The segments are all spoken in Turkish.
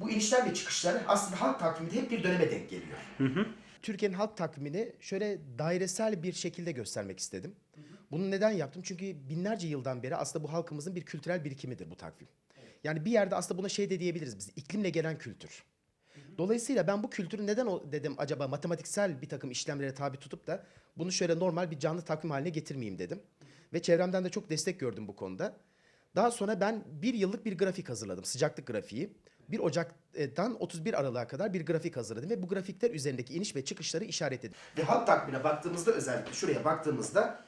Bu inişler ve çıkışlar aslında halk takviminde hep bir döneme denk geliyor. Türkiye'nin halk takvimini şöyle dairesel bir şekilde göstermek istedim. Bunu neden yaptım? Çünkü binlerce yıldan beri aslında bu halkımızın bir kültürel birikimidir bu takvim. Yani bir yerde aslında buna şey de diyebiliriz biz. iklimle gelen kültür. Dolayısıyla ben bu kültürü neden o dedim acaba matematiksel bir takım işlemlere tabi tutup da bunu şöyle normal bir canlı takvim haline getirmeyeyim dedim. Ve çevremden de çok destek gördüm bu konuda. Daha sonra ben bir yıllık bir grafik hazırladım. Sıcaklık grafiği. 1 Ocak'tan 31 Aralık'a kadar bir grafik hazırladım ve bu grafikler üzerindeki iniş ve çıkışları işaretledim. Ve halk takvimine baktığımızda özellikle şuraya baktığımızda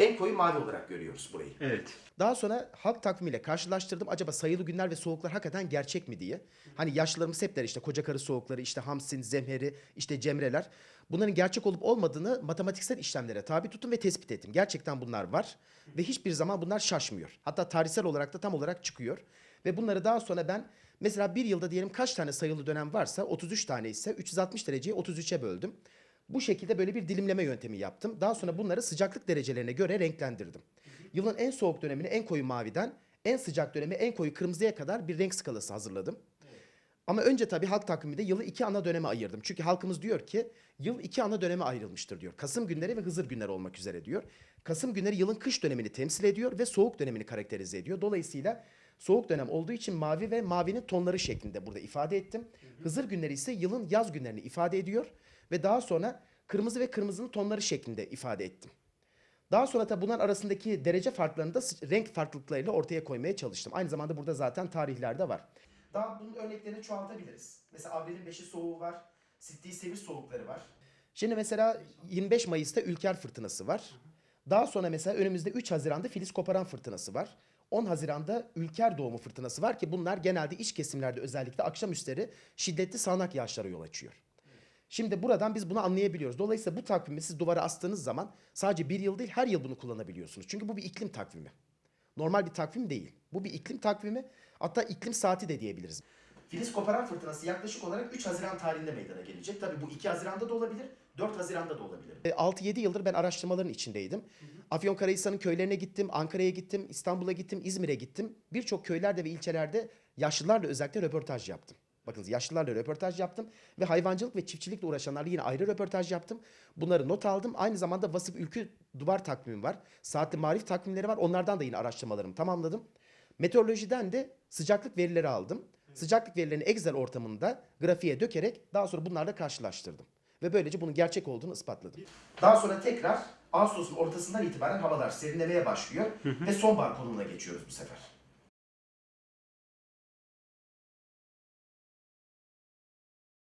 en koyu mavi olarak görüyoruz burayı. Evet. Daha sonra halk takvimiyle karşılaştırdım. Acaba sayılı günler ve soğuklar hakikaten gerçek mi diye. Hani yaşlılarımız hep der işte koca karı soğukları, işte Hamsin, Zemheri, işte Cemreler. Bunların gerçek olup olmadığını matematiksel işlemlere tabi tuttum ve tespit ettim. Gerçekten bunlar var ve hiçbir zaman bunlar şaşmıyor. Hatta tarihsel olarak da tam olarak çıkıyor. Ve bunları daha sonra ben mesela bir yılda diyelim kaç tane sayılı dönem varsa 33 tane ise 360 dereceyi 33'e böldüm. Bu şekilde böyle bir dilimleme yöntemi yaptım. Daha sonra bunları sıcaklık derecelerine göre renklendirdim. Yılın en soğuk dönemini en koyu maviden, en sıcak dönemi en koyu kırmızıya kadar bir renk skalası hazırladım. Ama önce tabii halk takviminde yılı iki ana döneme ayırdım. Çünkü halkımız diyor ki yıl iki ana döneme ayrılmıştır diyor. Kasım günleri ve Hızır günleri olmak üzere diyor. Kasım günleri yılın kış dönemini temsil ediyor ve soğuk dönemini karakterize ediyor. Dolayısıyla soğuk dönem olduğu için mavi ve mavinin tonları şeklinde burada ifade ettim. Hızır günleri ise yılın yaz günlerini ifade ediyor ve daha sonra kırmızı ve kırmızının tonları şeklinde ifade ettim. Daha sonra da bunlar arasındaki derece farklarını da renk farklılıklarıyla ortaya koymaya çalıştım. Aynı zamanda burada zaten tarihler de var. Daha bunun örneklerini çoğaltabiliriz. Mesela Avril'in beşi soğuğu var. Sittiği sevir soğukları var. Şimdi mesela 25 Mayıs'ta Ülker fırtınası var. Daha sonra mesela önümüzde 3 Haziran'da Filiz koparan fırtınası var. 10 Haziran'da Ülker doğumu fırtınası var ki bunlar genelde iç kesimlerde özellikle akşam üstleri şiddetli sağanak yağışlara yol açıyor. Şimdi buradan biz bunu anlayabiliyoruz. Dolayısıyla bu takvimi siz duvara astığınız zaman sadece bir yıl değil her yıl bunu kullanabiliyorsunuz. Çünkü bu bir iklim takvimi. Normal bir takvim değil. Bu bir iklim takvimi. Hatta iklim saati de diyebiliriz. Filiz koparan fırtınası yaklaşık olarak 3 Haziran tarihinde meydana gelecek. Tabii bu 2 Haziran'da da olabilir, 4 Haziran'da da olabilir. 6-7 yıldır ben araştırmaların içindeydim. Afyonkarahisar'ın köylerine gittim, Ankara'ya gittim, İstanbul'a gittim, İzmir'e gittim. Birçok köylerde ve ilçelerde yaşlılarla özellikle röportaj yaptım. Bakınız yaşlılarla röportaj yaptım ve hayvancılık ve çiftçilikle uğraşanlarla yine ayrı röportaj yaptım. Bunları not aldım. Aynı zamanda Vasıf Ülkü duvar takvimi var. Saatli marif takvimleri var. Onlardan da yine araştırmalarımı tamamladım. Meteorolojiden de sıcaklık verileri aldım. Sıcaklık verilerini Excel ortamında grafiğe dökerek daha sonra bunlarla karşılaştırdım. Ve böylece bunun gerçek olduğunu ispatladım. Daha sonra tekrar Ağustos'un ortasından itibaren havalar serinlemeye başlıyor ve sonbahar konumuna geçiyoruz bu sefer.